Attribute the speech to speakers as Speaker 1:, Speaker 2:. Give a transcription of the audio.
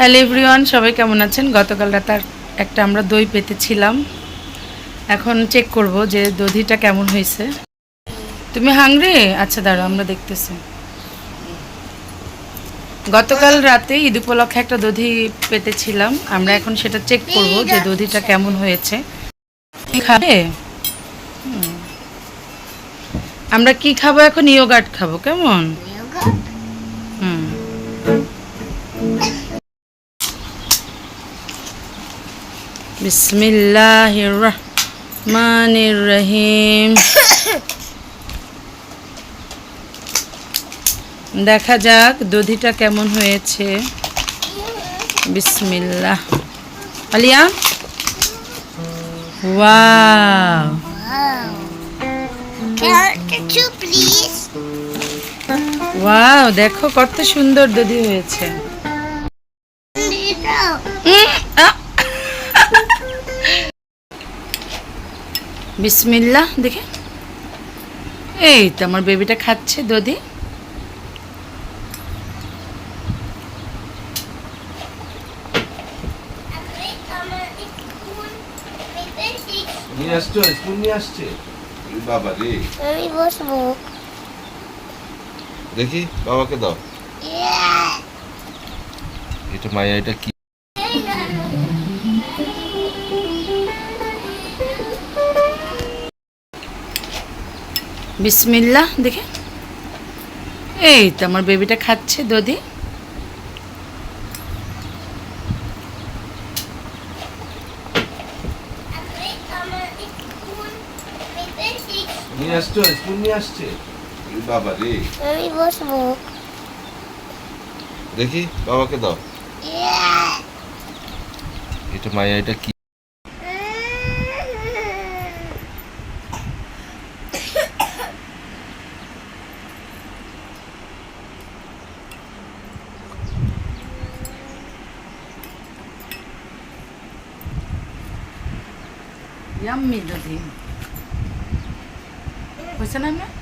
Speaker 1: Hello everyone, সবাই কেমন আছেন? গতকাল রাতে একটা আমরা দই পেতেছিলাম। এখন চেক করব যে দধিটা কেমন হয়েছে। তুমি হাংরে আচ্ছা দাঁড়ো আমরা দেখতেছি। গতকাল রাতে ঈদ উপলক্ষে একটা দধি পেতেছিলাম। আমরা এখন সেটা চেক করব যে দধিটা কেমন হয়েছে। খাবে? আমরা কি খাব? এখন ইয়োগার্ট খাব, কেমন? বিসমিল্লাহির রহমানির রহিম দেখা যাক দধিটা কেমন হয়েছে। বিসমিল্লাহ। আলিয়া? ওয়াও. ওয়াও দেখো কত সুন্দর দধি হয়েছে। বিসমিল্লাহ দেখে। এই তো আমার বেবিটা খাচ্ছে দধি
Speaker 2: নিয়ে আসছো? নিয়ে আসছে? এ বাবা রে।
Speaker 3: আমি বসবো।
Speaker 2: দেখি বাবাকে দাও। এটা মায়া এটা কি?
Speaker 1: বিসমিল্লাহ দেখে। এই তো আমার বেবিটা খাচ্ছে দধি
Speaker 2: নিয়ে আসছো? স্কুল আসছে? বাবা রে।
Speaker 3: আমি বসবো।
Speaker 2: দেখি বাবাকে দাও। এটা মায়া এটা কি?
Speaker 1: Yummy Dodi. What's your না